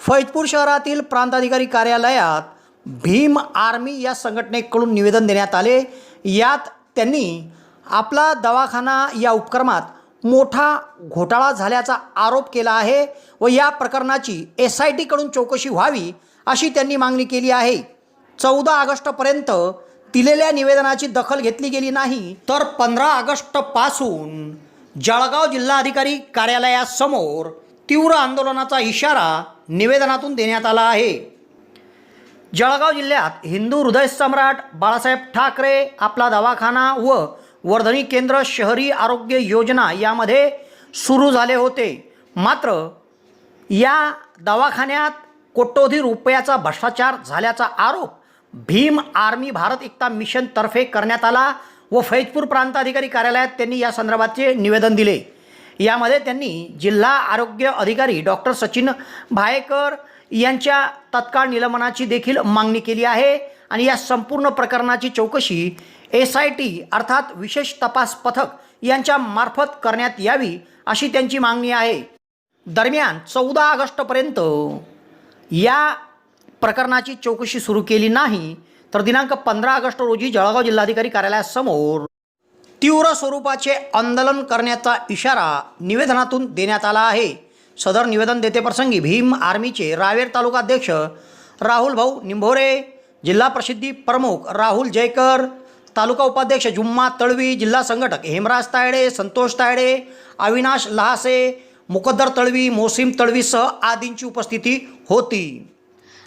फैजपूर शहरातील प्रांताधिकारी कार्यालयात भीम आर्मी या संघटनेकडून निवेदन देण्यात आले. यात त्यांनी आपला दवाखाना या उपक्रमात मोठा घोटाळा झाल्याचा आरोप केला आहे व या प्रकरणाची एस आय टीकडून चौकशी व्हावी अशी त्यांनी मागणी केली आहे. चौदा ऑगस्टपर्यंत दिलेल्या निवेदनाची दखल घेतली गेली नाही तर पंधरा ऑगस्टपासून जळगाव जिल्हाधिकारी कार्यालयासमोर तीव्र आंदोलनाचा इशारा निवेदनातून देण्यात आला आहे. जळगाव जिल्ह्यात हिंदू हृदय सम्राट बाळासाहेब ठाकरे आपला दवाखाना व वर्धनी केंद्र शहरी आरोग्य योजना यामध्ये सुरू झाले होते. मात्र या दवाखान्यात कोट्यवधी रुपयाचा भ्रष्टाचार झाल्याचा आरोप भीम आर्मी भारत एकता मिशनतर्फे करण्यात आला व फैजपूर प्रांताधिकारी कार्यालयात त्यांनी या संदर्भाचे निवेदन दिले. यामध्ये त्यांनी जिल्हा आरोग्य अधिकारी डॉक्टर सचिन भायेकर यांच्या तत्काळ निलंबनाची देखील मागणी केली आहे. आणि या संपूर्ण प्रकरणाची चौकशी एस आय टी अर्थात विशेष तपास पथक यांच्या मार्फत करण्यात यावी अशी त्यांची मागणी आहे. दरम्यान चौदा ऑगस्टपर्यंत या प्रकरणाची चौकशी सुरू केली नाही तर दिनांक पंधरा ऑगस्ट रोजी जळगाव जिल्हाधिकारी कार्यालयासमोर तीव्र स्वरूपाचे आंदोलन करण्याचा इशारा निवेदनातून देण्यात आला आहे. सदर निवेदन देतेप्रसंगी भीम आर्मीचे रावेर तालुका अध्यक्ष राहुल भाऊ निंभोरे जिल्हा प्रसिद्धी प्रमुख राहुल जयकर तालुका उपाध्यक्ष जुम्मा तळवी जिल्हा संघटक हेमराज तायडे संतोष तायडे अविनाश लहासे मुकद्दर तळवी मोसीम तळवीसह आदींची उपस्थिती होती.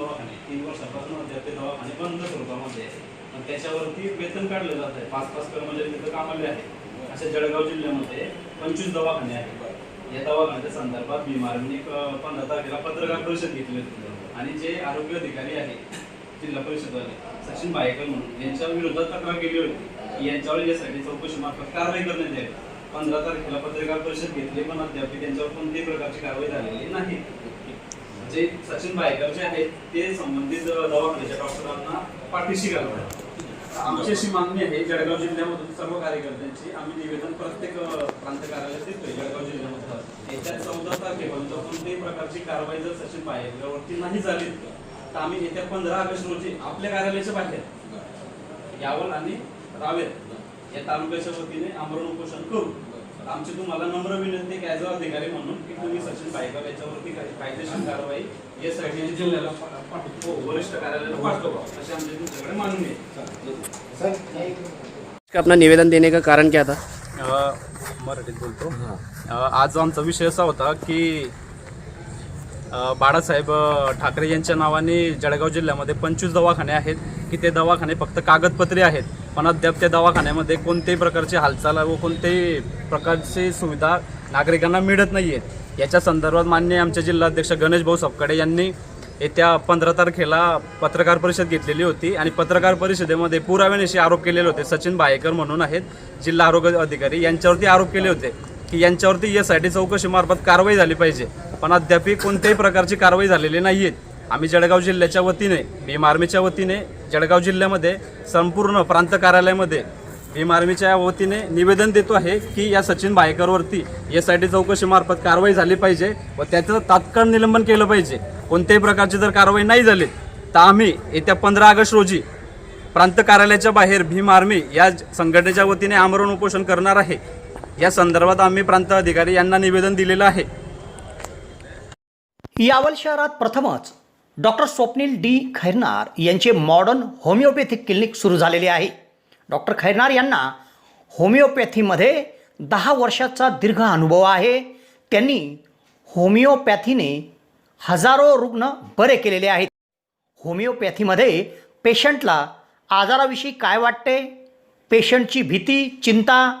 दवाखाने तीन वर्षापासून अद्याप ते दवाखाने बंद स्वरूपामध्ये आहे. पण त्याच्यावरती वेतन काढलं जात आहे. पाच पाच कर्मचारी तिथं कामाले आहेत. अशा जळगाव जिल्ह्यामध्ये पंचवीस दवाखाने आहेत. या दवाखान्याच्या संदर्भात बिमारीने एक पंधरा तारखेला पत्रकार परिषद घेतली होती. आणि जे आरोग्य अधिकारी आहेत जिल्हा परिषदवाले सचिन बायकर म्हणून यांच्या विरोधात तक्रार केली होती. की यांच्यावर यासाठी चौकशी मार्फत कारवाई करण्यात यावी. पंधरा तारखेला पत्रकार परिषद घेतली पण अद्याप त्यांच्यावर कोणत्याही प्रकारची कारवाई झालेली नाही. जे सचिन बायकर जे आहेत ते संबंधित दवाखान्याच्या डॉक्टरांना पाठीशी घालवतात आमची अशी मागणी आहे जळगाव जिल्ह्यामधून सर्व कार्यकर्त्यांची आम्ही निवेदन प्रत्येक प्रांत कार्यालयात देतोय जळगाव जिल्ह्यामध्ये येत्या चौदा तारखेपर्यंत कोणत्याही प्रकारची कारवाई जर सचिन बायकरवरती नाही झाली तर आम्ही येत्या पंधरा ऑगस्ट रोजी आपल्या कार्यालयाच्या बाहेर यावल आणि रावेत या तालुक्याच्या वतीने आमरण उपोषण करू. आमची तुम्हाला नम्र विनंती आहे ॲज अ अधिकारी म्हणून की तुम्ही सचिन पायकर याच्यावरती काही कायदेशीर कारवाई यासाठी जिल्ह्याला हो, वरिष्ठ कार्यालयाला पाठवा अशी आमची तुमच्याकडे मागणी आहे. अपना निवेदन देने का? कारण क्या था मराठीत बोलतो. आज आमचा विषय असा होता की बाळासाहेब ठाकरे यांच्या नावाने जळगाव जिल्ह्यामध्ये पंचवीस दवाखाने आहेत की ते दवाखाने फक्त कागदपत्रे आहेत. पण अद्याप त्या दवाखान्यामध्ये कोणत्याही प्रकारची हालचाल व कोणत्याही प्रकारची सुविधा नागरिकांना मिळत नाही आहेत याच्या संदर्भात मान्य आमचे जिल्हाध्यक्ष गणेश भाऊ सपकाडे यांनी येत्या पंधरा तारखेला पत्रकार परिषद घेतलेली होती आणि पत्रकार परिषदेमध्ये पुराव्यानिशी आरोप केलेले होते. सचिन भायेकर म्हणून आहेत. जिल्हा आरोग्य अधिकारी यांच्यावरती आरोप केले होते. की यांच्यावरती एस आय टी चौकशीमार्फत कारवाई झाली पाहिजे. पण अद्याप कोणत्याही प्रकारची कारवाई झालेली नाही आहे आम्ही जळगाव जिल्ह्याच्या वतीने भीम आर्मीच्या वतीने जळगाव जिल्ह्यामध्ये संपूर्ण प्रांत कार्यालयामध्ये भीम आर्मीच्या वतीने निवेदन देतो आहे की या सचिन भायकरवरती एस आय टी चौकशीमार्फत कारवाई झाली पाहिजे व त्याचं तात्काळ निलंबन केलं पाहिजे. कोणत्याही प्रकारची जर कारवाई नाही झाली तर आम्ही येत्या पंधरा ऑगस्ट रोजी प्रांत कार्यालयाच्या बाहेर भीम आर्मी या संघटनेच्या वतीने आमरण उपोषण करणार आहे. या संदर्भात आम्ही प्रांत अधिकारी यांना निवेदन दिलेलं आहे. यावल शहरात प्रथमच डॉक्टर स्वप्नील डी खैरनार यांचे मॉडर्न होमिओपॅथिक क्लिनिक सुरू झालेले आहे. डॉक्टर खैरनार यांना होमिओपॅथीमध्ये दहा वर्षाचा दीर्घ अनुभव आहे. त्यांनी होमिओपॅथीने हजारो रुग्ण बरे केलेले आहेत. होमिओपॅथीमध्ये पेशंटला आजाराविषयी काय वाटते? पेशंटची भीती चिंता